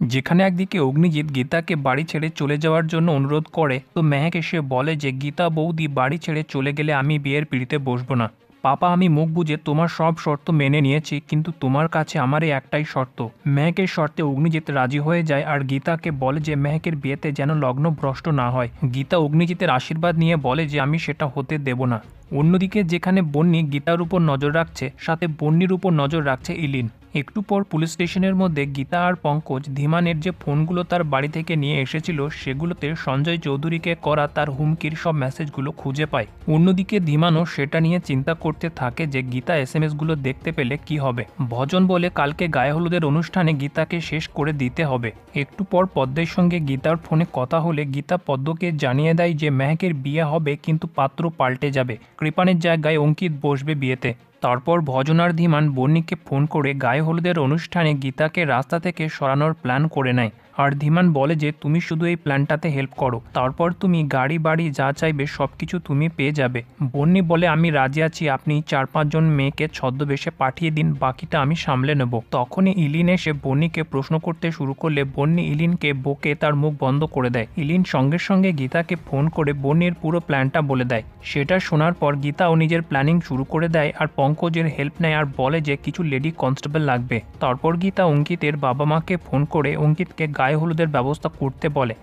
যেখানে একদিকে অগ্নিজিৎ গীতাকে বাড়ি ছেড়ে চলে যাওয়ার জন্য অনুরোধ করে, তো মেহেক এসে বলে যে, গীতা বৌদি বাড়ি ছেড়ে চলে গেলে আমি বিয়ের পিড়িতে বসবো না। পাপা, আমি মুখ বুঝে তোমার সব শর্ত মেনে নিয়েছি, কিন্তু তোমার কাছে আমার এই একটাই শর্ত। মেহেকের শর্তে অগ্নিজিৎ রাজি হয়ে যায় আর গীতাকে বলে যে, মেহেকের বিয়েতে যেন লগ্ন ভ্রষ্ট না হয়। গীতা অগ্নিজিতের আশীর্বাদ নিয়ে বলে যে, আমি সেটা হতে দেব না। অন্যদিকে যেখানে বন্নি গীতার উপর নজর রাখছে, সাথে বন্নির উপর নজর রাখছে ইলিন। একটু পর পুলিশ স্টেশনের মধ্যে গীতা আর পঙ্কজ ধীমানের যে ফোনগুলো তার বাড়ি থেকে নিয়ে এসেছিল, সেগুলোতে সঞ্জয় চৌধুরীকে করা তার হুমকির সব মেসেজগুলো খুঁজে পায়। অন্যদিকে ধীমানও সেটা নিয়ে চিন্তা করতে থাকে যে গীতা এস এসগুলো দেখতে পেলে কি হবে। ভজন বলে কালকে গায়ে হলুদের অনুষ্ঠানে গীতাকে শেষ করে দিতে হবে। একটু পর পদ্মের সঙ্গে গীতার ফোনে কথা হলে গীতা পদ্মকে জানিয়ে দেয় যে মেহকের বিয়ে হবে, কিন্তু পাত্র পাল্টে যাবে। কৃপানের জায়গায় অঙ্কিত বসবে বিয়েতে। তারপর ভজনার ধীমান বন্নিকে ফোন করে গায়ে হলুদের অনুষ্ঠানে গীতাকে রাস্তা থেকে সরানোর প্ল্যান করে নেয়। আর ধীমান বলে যে, তুমি শুধু এই প্ল্যানটাতে হেল্প করো। তারপর তুমি গাড়ি, বাড়ি যা চাইবে সব কিছু তুমি পেয়ে যাবে। বন্নি বলে, আমি রাজি আছি। আপনি চার পাঁচজন মেয়েকে ছদ্মবেশে পাঠিয়ে দিন, বাকিটা আমি সামলে নেব। তখনই ইলিন এসে বন্নিকে প্রশ্ন করতে শুরু করলে বন্নি ইলিনকে বকে তার মুখ বন্ধ করে দেয়। ইলিন সঙ্গে সঙ্গে গীতাকে ফোন করে বন্নির পুরো প্ল্যানটা বলে দেয়। সেটা শোনার পর গীতাও নিজের প্ল্যানিং শুরু করে দেয় আর পঙ্কজের হেল্প নেয় আর বলে যে কিছু লেডি কনস্টেবল লাগবে। তারপর গীতা অঙ্কিতের বাবা মাকে ফোন করে অঙ্কিতকে গায়ে হলুদের ব্যবস্থা করতে বলে।